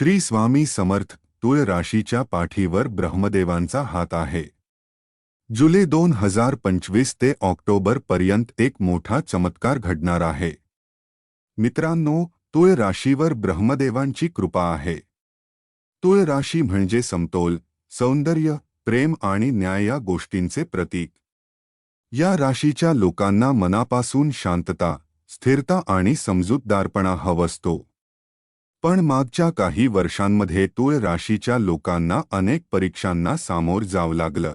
श्री स्वामी समर्थ तुळ राशीच्या पाठीवर ब्रह्मदेवांचा हात आहे. जुलै दोन हजार पंचवीस ते ऑक्टोबर पर्यंत एक मोठा चमत्कार घडणार आहे. मित्रांनो तुळ राशीवर ब्रह्मदेवांची कृपा आहे. तुळ राशी म्हणजे समतोल सौंदर्य प्रेम आणि न्याय या गोष्टींचे प्रतीक. या राशीच्या लोकांना मनापासून शांतता स्थिरता आणि समजूतदारपणा हवसतो पण मागच्या काही वर्षांमध्ये तुळ राशीच्या लोकांना अनेक परीक्षांना सामोर जावं लागलं.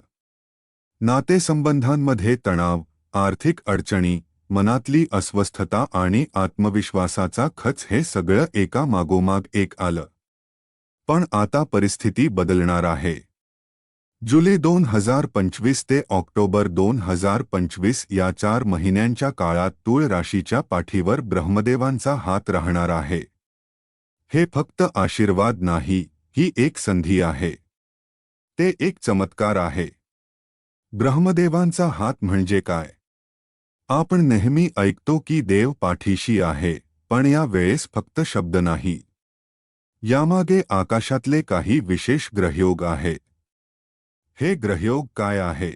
नातेसंबंधांमध्ये तणाव आर्थिक अडचणी मनातली अस्वस्थता आणि आत्मविश्वासाचा खच हे सगळं एका मागोमाग एक आलं. पण आता परिस्थिती बदलणार आहे. जुलै दोन हजार पंचवीस ते ऑक्टोबर दोन हजार पंचवीस या चार महिन्यांच्या काळात तूळ राशीच्या पाठीवर ब्रह्मदेवांचा हात राहणार आहे. हे फक्त आशीर्वाद नाही ही एक संधी आहे. ते एक चमत्कार आहे. ब्रह्मदेवांचा हात म्हणजे काय? आपण नेहमी ऐकतो की देव पाठीशी आहे पण या वेळेस फक्त शब्द नाही. यामागे आकाशातले काही विशेष ग्रहयोग आहे. हे ग्रहयोग काय आहे?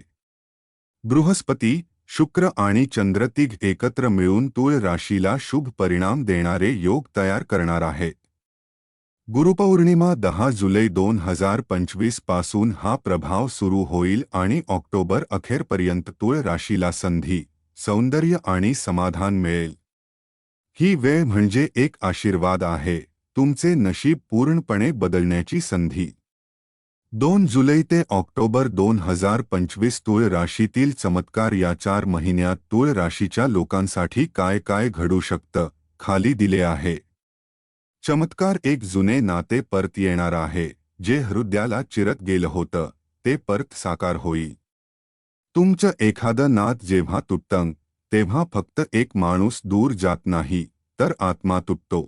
बृहस्पती शुक्र आणि चंद्रतिघ एकत्र मिळून तुळ राशीला शुभ परिणाम देणारे योग तयार करणार आहेत गुरुपौर्णिमा दहा जुलै दोन हजार पंचवीसपासून हा प्रभाव सुरू होईल आणि ऑक्टोबर अखेरपर्यंत तुळ राशीला संधी सौंदर्य आणि समाधान मिळेल. ही वेळ म्हणजे एक आशीर्वाद आहे तुमचे नशीब पूर्णपणे बदलण्याची संधी. दोन जुलै ते ऑक्टोबर दोन हजार पंचवीस तुळ राशीतील चमत्कार या चार महिन्यात तुळ राशीच्या लोकांसाठी काय काय घडू शकतं खाली दिले आहे. चमत्कार एक जुने नाते परत येणार आहे जे हृदयाला चिरत गेलं होतं ते परत साकार होई. तुमचं एखादं नात जेव्हा तुटतं तेव्हा फक्त एक माणूस दूर जात नाही तर आत्मा तुटतो.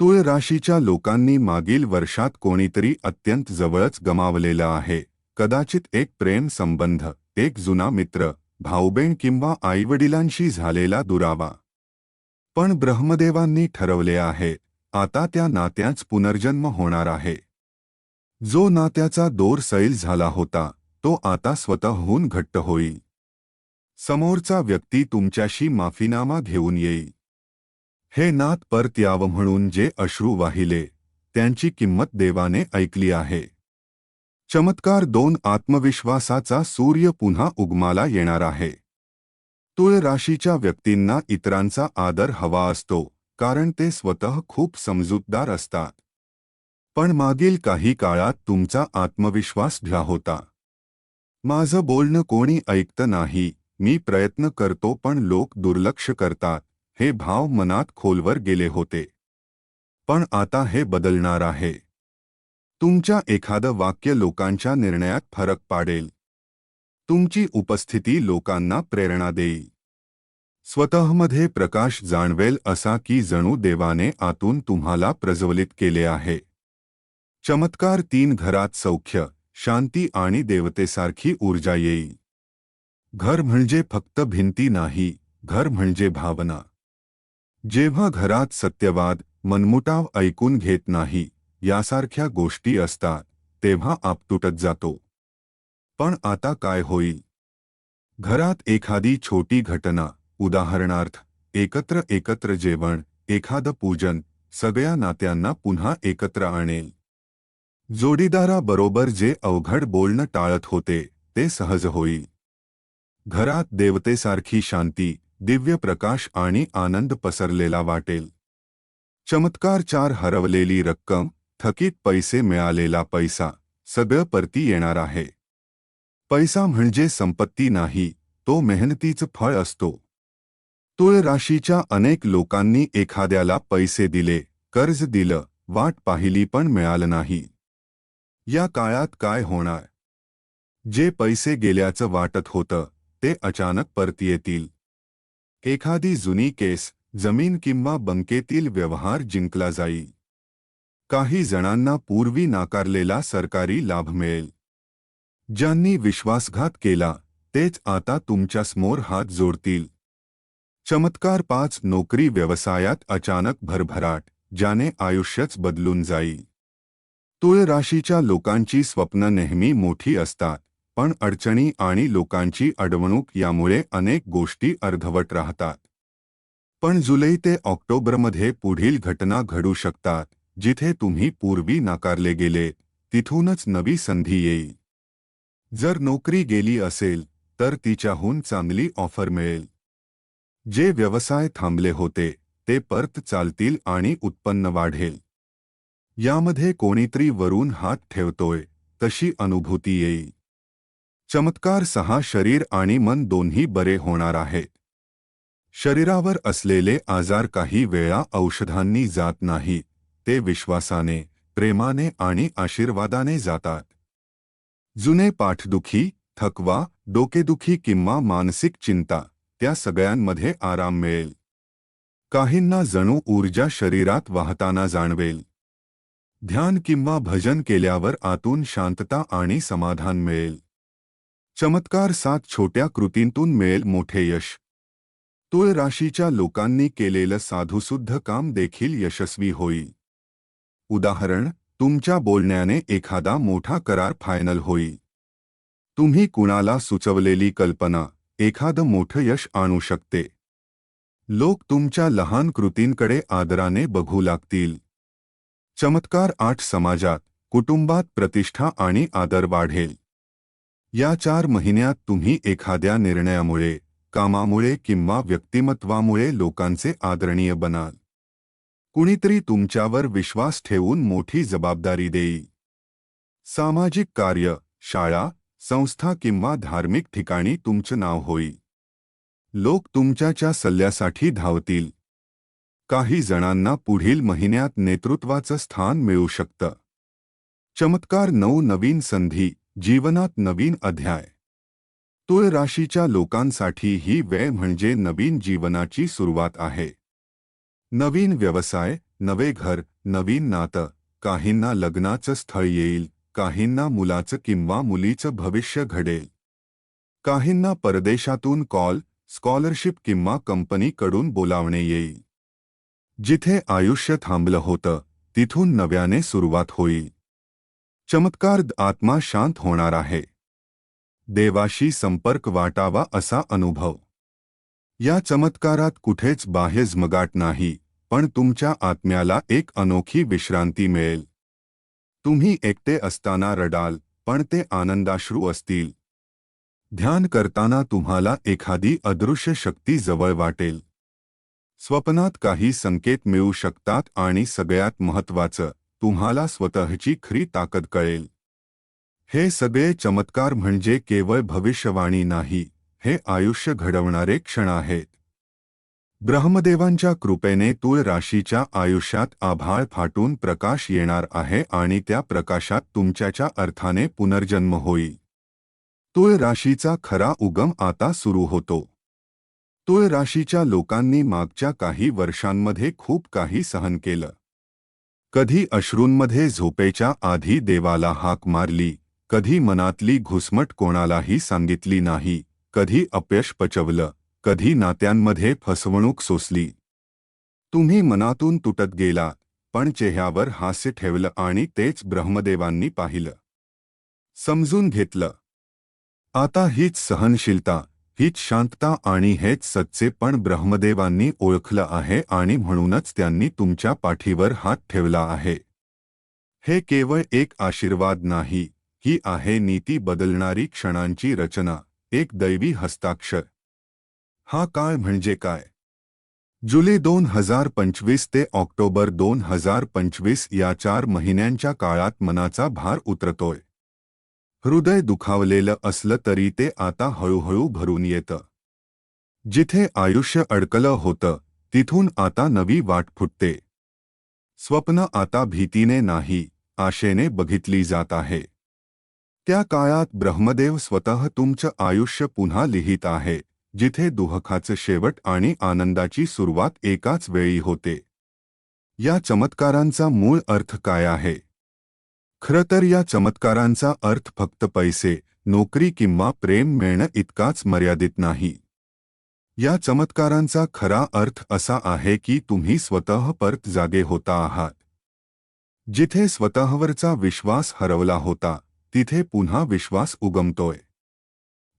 तुळ राशीच्या लोकांनी मागील वर्षात कोणीतरी अत्यंत जवळच गमावलेलं आहे कदाचित एक प्रेम संबंध एक जुना मित्र भाऊबेण किंवा आईवडिलांशी झालेला दुरावा. पण ब्रह्मदेवांनी ठरवले आहे आता त्या नात्याच पुनर्जन्म होणार आहे. जो नात्याचा दोर सैल झाला होता तो आता स्वतःहून घट्ट होईल. समोरचा व्यक्ती तुमच्याशी माफीनामा घेऊन येईल. हे नात परत यावं म्हणून जे अश्रू वाहिले त्यांची किंमत देवाने ऐकली आहे. चमत्कार दोन आत्मविश्वासाचा सूर्य पुन्हा उगमाला येणार आहे. तुळ राशीच्या व्यक्तींना इतरांचा आदर हवा असतो. कारण ते स्वतः खूप समजूतदार असतात. पण मागील काही काळात तुमचा आत्मविश्वास ढ्या होता. माझं बोलणं कोणी ऐकतं नाही मी प्रयत्न करतो पण लोक दुर्लक्ष करतात हे भाव मनात खोलवर गेले होते. पण आता हे बदलणार आहे. तुमच्या एखादं वाक्य लोकांच्या निर्णयात फरक पाडेल. तुमची उपस्थिती लोकांना प्रेरणा देईल. स्वतःमध्ये प्रकाश जाणवेल असा की जणू देवाने आतून तुम्हाला प्रज्वलित केले आहे. चमत्कार तीन घरात सौख्य, शांती आणि देवतेसारखी ऊर्जा येईल. घर म्हणजे फक्त भिंती नाही, घर म्हणजे भावना. जेव्हा घरात सत्यवाद, मनमुटाव ऐकून घेत नाही, यासारख्या गोष्टी असतात, तेव्हा आप तुटत जातो. पण आता काय होईल? घरात एखादी छोटी घटना उदाहरणार्थ, एकत्र एकत्र जेवण, एखादं पूजन, सगळ्या नात्यांना पुन्हा एकत्र आणेल. जोडीदाराबरोबर जे अवघड बोलणं टाळत होते, ते सहज होईल. घरात देवतेसारखी शांती, दिव्य प्रकाश आणि आनंद पसरलेला वाटेल. चमत्कार चार हरवलेली रक्कम, थकीत पैसे मिळालेला पैसा, सगळं परती येणार आहे. पैसा म्हणजे संपत्ती नाही तो मेहनतीचं फळ असतो. तुळ राशीच्या अनेक लोकांनी एखाद्याला पैसे दिले कर्ज दिलं वाट पाहिली पण मिळालं नाही. या काळात काय होणार? जे पैसे गेल्याचं वाटत होतं ते अचानक परत येतील. एखादी जुनी केस जमीन किंवा बंकेतील व्यवहार जिंकला जाईल. काही जणांना पूर्वी नाकारलेला सरकारी लाभ मिळेल. ज्यांनी विश्वासघात केला तेच आता तुमच्यासमोर हात जोडतील. चमत्कार पाच नोकरी व्यवसायात अचानक भरभराट ज्याने आयुष्यच बदलून जाईल तुळ राशीच्या लोकांची स्वप्न नेहमी मोठी असतात पण अडचणी आणि लोकांची अडवणूक यामुळे अनेक गोष्टी अर्धवट राहतात. पण जुलै ते ऑक्टोबरमध्ये पुढील घटना घडू शकतात जिथे तुम्ही पूर्वी नाकारले गेले तिथूनच नवी संधी येईल जर नोकरी गेली असेल तर तिच्याहून चांगली ऑफर मिळेल. जे व्यवसाय थांबले होते ते परत चालतील आणि उत्पन्न वाढेल. यामध्ये कोणीतरी वरून हात ठेवतोय तशी अनुभूती येईल. चमत्कार सहा शरीर आणि मन दोन्ही बरे होणार आहेत. शरीरावर असलेले आजार काही वेळा औषधांनी जात नाही ते विश्वासाने प्रेमाने आणि आशीर्वादाने जातात. जुने पाठदुखी थकवा डोकेदुखी किंवा मानसिक चिंता त्या सगळ्यांमध्ये आराम मिळेल. काहींना जणू ऊर्जा शरीरात वाहताना जाणवेल. ध्यान किंवा भजन केल्यावर आतून शांतता आणि समाधान मिळेल. चमत्कार सात छोट्या कृतींतून मिळेल मोठे यश. तुळ राशीच्या लोकांनी केलेलं साधुसुद्ध काम देखील यशस्वी होईल. उदाहरण, तुमच्या बोलण्याने एखादा मोठा करार फायनल होईल. तुम्ही कुणाला सुचवलेली कल्पना? एखादं मोठं यश आणू शकते. लोक तुमच्या लहान कृतींकडे आदराने बघू लागतील. चमत्कार आठ समाजात कुटुंबात प्रतिष्ठा आणि आदर वाढेल. या चार महिन्यात तुम्ही एखाद्या निर्णयामुळे कामामुळे किंवा व्यक्तिमत्वामुळे लोकांचे आदरणीय बनाल. कुणीतरी तुमच्यावर विश्वास ठेवून मोठी जबाबदारी देईल. सामाजिक कार्य शाळा संस्था किंवा धार्मिक ठिकाणी तुमचं नाव होईल. लोक तुमच्याच्या सल्ल्यासाठी धावतील. काही जणांना पुढील महिन्यात नेतृत्वाचं स्थान मिळू शकतं. चमत्कार नऊ नवीन संधी जीवनात नवीन अध्याय. तुळ राशीच्या लोकांसाठी ही वेळ म्हणजे नवीन जीवनाची सुरुवात आहे. नवीन व्यवसाय नवे घर नवीन नातं काहींना लग्नाचं स्थळ येईल. काहींना मुलाचं किंवा मुलीचं भविष्य घडेल. काहींना परदेशातून कॉल स्कॉलरशिप किंवा कंपनीकडून बोलावणे येईल. जिथे आयुष्य थांबलं होतं तिथून नव्याने सुरुवात होईल. चमत्कार आत्मा शांत होणार आहे. देवाशी संपर्क वाटावा असा अनुभव. या चमत्कारात कुठेच बाह्य झमगाट नाही पण तुमच्या आत्म्याला एक अनोखी विश्रांती मिळेल. तुम्ही एकटे असताना रडाल पण ते आनंदाश्रू असतील. ध्यान करताना तुम्हाला एखादी अदृश्य शक्ती जवळ वाटेल. स्वप्नात काही संकेत मिळू शकतात आणि सगळ्यात महत्वाचं तुम्हाला स्वतःची खरी ताकद कळेल. हे सगळे चमत्कार म्हणजे केवळ भविष्यवाणी नाही हे आयुष्य घडवणारे क्षण आहेत. ब्रह्मदेवांच्या कृपेने तुळ राशीच्या आयुष्यात आभाळ फाटून प्रकाश येणार आहे आणि त्या प्रकाशात तुमच्याच्या अर्थाने पुनर्जन्म होईल. तुळ राशीचा खरा उगम आता सुरू होतो. तुळ राशीच्या लोकांनी मागच्या काही वर्षांमध्ये खूप काही सहन केलं. कधी अश्रूंमध्ये झोपेच्या आधी देवाला हाक मारली कधी मनातली घुसमट कोणालाही सांगितली नाही कधी अपयश पचवलं कधी नात्यांमध्ये फसवणूक सोसली. तुम्ही मनातून तुटत गेला पण चेहऱ्यावर हास्य ठेवलं आणि तेच ब्रह्मदेवांनी पाहिलं. समजून घेतलं. आता हीच सहनशीलता हीच शांतता आणि हेच सच्चे पण ब्रह्मदेवांनी ओळखलं आहे आणि म्हणूनच त्यांनी तुमच्या पाठीवर हात ठेवला आहे. हे केवळ एक आशीर्वाद नाही ही आहे नीती बदलणारी क्षणांची रचना एक दैवी हस्ताक्षर. हा काळ म्हणजे काय? जुलै दोन हजार पंचवीस ते ऑक्टोबर दोन हजार पंचवीस या चार महिन्यांच्या काळात मनाचा भार उतरतोय. हृदय दुखावलेलं असलं तरी ते आता हळूहळू भरून येतं. जिथे आयुष्य अडकलं होतं तिथून आता नवी वाट फुटते. स्वप्न आता भीतीने नाही आशेने बघितली जात आहे. त्या काळात ब्रह्मदेव स्वतः तुमचं आयुष्य पुन्हा लिहित आहे. जिथे दुःखाचं शेवट आणि आनंदाची सुरुवात एकाच वेळी होते. या चमत्कारांचा मूळ अर्थ काय आहे? खरं तर या चमत्कारांचा अर्थ फक्त पैसे नोकरी किंवा प्रेम मिळणं इतकाच मर्यादित नाही. या चमत्कारांचा खरा अर्थ असा आहे की तुम्ही स्वतः परत जागे होता आहात. जिथे स्वतःवरचा विश्वास हरवला होता तिथे पुन्हा विश्वास उगमतोय.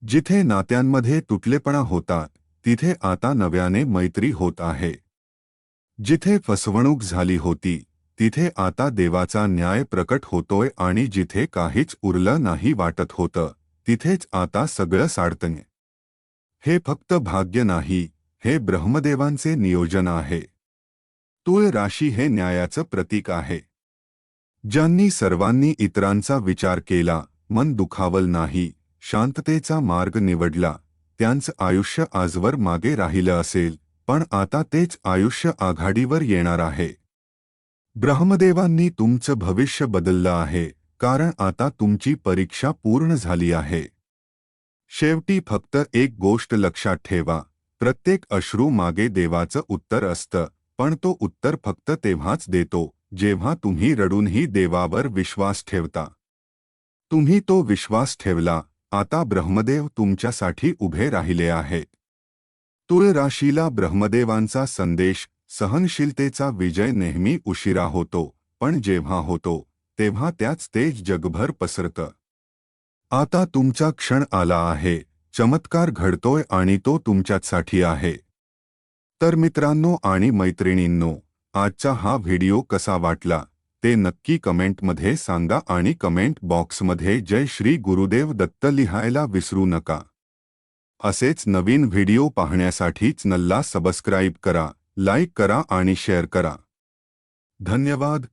जिथे नात्यांमध्ये तुटलेपणा होता तिथे आता नव्याने मैत्री होत आहे. जिथे फसवणूक झाली होती तिथे आता देवाचा न्याय प्रकट होतोय आणि जिथे काहीच उरलं नाही वाटत होतं तिथेच आता सगळं साडतंय. हे फक्त भाग्य नाही हे ब्रह्मदेवांचे नियोजन आहे. तुळ राशी हे न्यायाचं प्रतीक आहे. ज्यांनी सर्वांनी इतरांचा विचार केला मन दुखावल नाही शांततेचा मार्ग निवडला. त्यांचं आयुष्य आजवर मागे राहिलं असेल पण आता तेच आयुष्य आघाडीवर येणार आहे. ब्रह्मदेवांनी तुमचं भविष्य बदललं आहे कारण आता तुमची परीक्षा पूर्ण झाली आहे. शेवटी फक्त एक गोष्ट लक्षात ठेवा प्रत्येक अश्रू मागे देवाचं उत्तर असतं पण तो उत्तर फक्त तेव्हाच देतो जेव्हा तुम्ही रडूनही देवावर विश्वास ठेवता. तुम्ही तो विश्वास ठेवला आता ब्रह्मदेव तुमच्यासाठी उभे राहिले आहे. तुळ राशीला ब्रह्मदेवांचा संदेश सहनशीलतेचा विजय नेहमी उशिरा होतो पण जेव्हा होतो तेव्हा त्याच तेज जगभर पसरतं. आता तुमचा क्षण आला आहे चमत्कार घडतोय आणि तो तुमच्यासाठी आहे. तर मित्रांनो आणि मैत्रिणींनो आजचा हा व्हिडिओ कसा वाटला? ते नक्की कमेंटमध्ये सांगा आणि कमेंट बॉक्स बॉक्समध्ये जय श्री गुरुदेव दत्त लिहायला विसरू नका. असेच नवीन व्हिडिओ पाहण्यासाठी चॅनलला सबस्क्राईब करा, लाईक करा आणि शेअर करा. धन्यवाद.